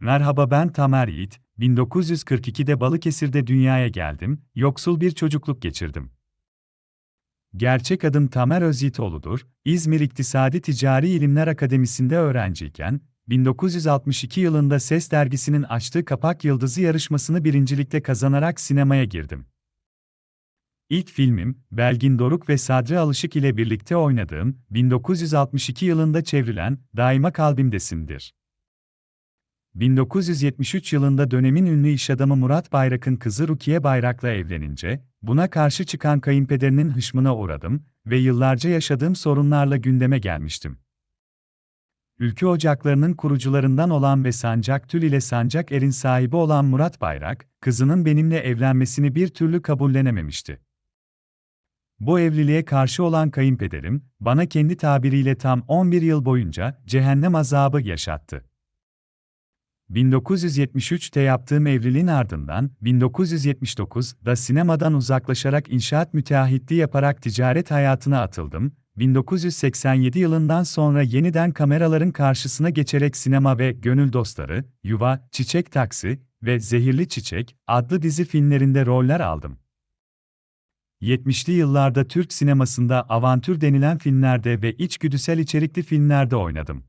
Merhaba ben Tamer Yiğit, 1942'de Balıkesir'de dünyaya geldim, yoksul bir çocukluk geçirdim. Gerçek adım Tamer Özyiğitoğlu'dur, İzmir İktisadi Ticari İlimler Akademisi'nde öğrenciyken, 1962 yılında Ses dergisinin açtığı Kapak Yıldızı yarışmasını birincilikle kazanarak sinemaya girdim. İlk filmim, Belgin Doruk ve Sadri Alışık ile birlikte oynadığım, 1962 yılında çevrilen Daima Kalbimdesindir. 1973 yılında dönemin ünlü iş adamı Murat Bayrak'ın kızı Rukiye Bayrak'la evlenince, buna karşı çıkan kayınpederinin hışmına uğradım ve yıllarca yaşadığım sorunlarla gündeme gelmiştim. Ülke Ocakları'nın kurucularından olan ve Sancak Tül ile Sancak Er'in sahibi olan Murat Bayrak, kızının benimle evlenmesini bir türlü kabullenememişti. Bu evliliğe karşı olan kayınpederim, bana kendi tabiriyle tam 11 yıl boyunca cehennem azabı yaşattı. 1973'te yaptığım evliliğin ardından, 1979'da sinemadan uzaklaşarak inşaat müteahhitliği yaparak ticaret hayatına atıldım. 1987 yılından sonra yeniden kameraların karşısına geçerek sinema ve Gönül Dostları, Yuva, Çiçek Taksi ve Zehirli Çiçek adlı dizi filmlerinde roller aldım. 70'li yıllarda Türk sinemasında avantür denilen filmlerde ve içgüdüsel içerikli filmlerde oynadım.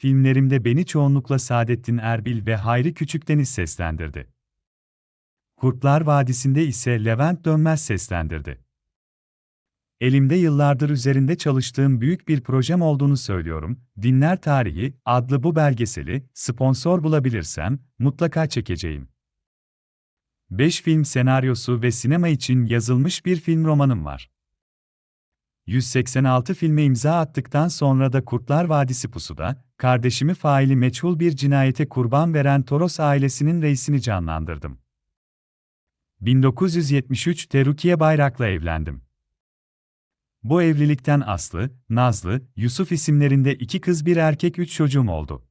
Filmlerimde beni çoğunlukla Saadettin Erbil ve Hayri Küçükdeniz seslendirdi. Kurtlar Vadisi'nde ise Levent Dönmez seslendirdi. Elimde yıllardır üzerinde çalıştığım büyük bir projem olduğunu söylüyorum. Dinler Tarihi adlı bu belgeseli sponsor bulabilirsem mutlaka çekeceğim. 5 film senaryosu ve sinema için yazılmış bir film romanım var. 186 filme imza attıktan sonra da Kurtlar Vadisi Pusu'da, kardeşimi faili meçhul bir cinayete kurban veren Toros ailesinin reisini canlandırdım. 1973'te Rukiye Bayrak'la evlendim. Bu evlilikten Aslı, Nazlı, Yusuf isimlerinde iki kız bir erkek üç çocuğum oldu.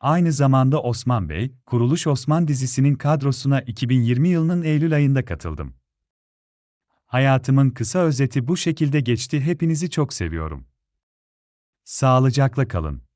Aynı zamanda Osman Bey, Kuruluş Osman dizisinin kadrosuna 2020 yılının Eylül ayında katıldım. Hayatımın kısa özeti bu şekilde geçti. Hepinizi çok seviyorum. Sağlıcakla kalın.